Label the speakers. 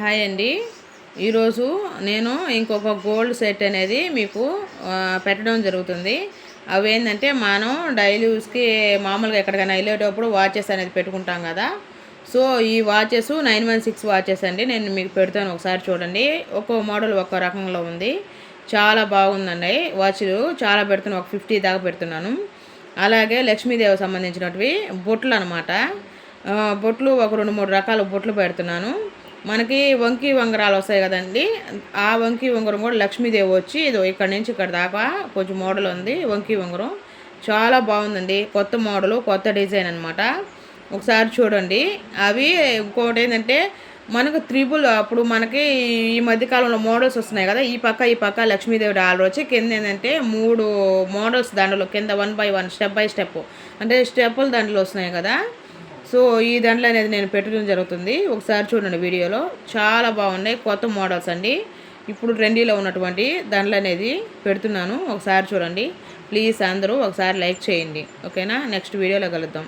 Speaker 1: Hi అండి. ఈరోజు నేను ఇంకొక గోల్డ్ సెట్ అనేది మీకు పెట్టడం జరుగుతుంది. అవి ఏంటంటే మనం డైలీ యూస్కి మామూలుగా ఎక్కడికైనా వెళ్ళేటప్పుడు వాచెస్ అనేది పెట్టుకుంటాం కదా. సో ఈ watches nine one six watches అండి. నేను మీకు పెడతాను ఒకసారి చూడండి. ఒక్కో మోడల్ ఒక్కో రకంలో ఉంది. చాలా బాగుందండి. వాచ్లు చాలా పెడుతున్నాను ఒక ఫిఫ్టీ దాకా పెడుతున్నాను. అలాగే లక్ష్మీదేవి సంబంధించినవి బొట్లు అనమాట బొట్లు ఒక రెండు మూడు రకాల బొట్లు పెడుతున్నాను. మనకి వంకి వంగరాలు వస్తాయి కదండి. ఆ వంకి ఉంగరం కూడా లక్ష్మీదేవి వచ్చి ఇది ఇక్కడ నుంచి ఇక్కడ దాకా కొంచెం మోడల్ ఉంది వంకి ఉంగరం చాలా బాగుందండి. కొత్త మోడలు కొత్త డిజైన్ అనమాట ఒకసారి చూడండి. అవి ఇంకోటి ఏంటంటే మనకు త్రిబుల్ అప్పుడు మనకి ఈ మధ్యకాలంలో మోడల్స్ వస్తున్నాయి కదా. ఈ పక్క ఈ పక్క లక్ష్మీదేవి డాలర్ వచ్చి కింద ఏంటంటే మూడు మోడల్స్ దాంట్లో కింద one by one step by step. అంటే స్టెప్పులు దాంట్లో వస్తున్నాయి కదా. సో ఈ దండలు అనేది నేను పెట్టడం జరుగుతుంది. ఒకసారి చూడండి వీడియోలో. చాలా బాగున్నాయి. కొత్త మోడల్స్ అండి. ఇప్పుడు ట్రెండీలో ఉన్నటువంటి దండలు అనేది పెడుతున్నాను. ఒకసారి చూడండి. ప్లీజ్ అందరూ ఒకసారి లైక్ చేయండి. ఓకేనా? నెక్స్ట్ వీడియోలో కలుద్దాం.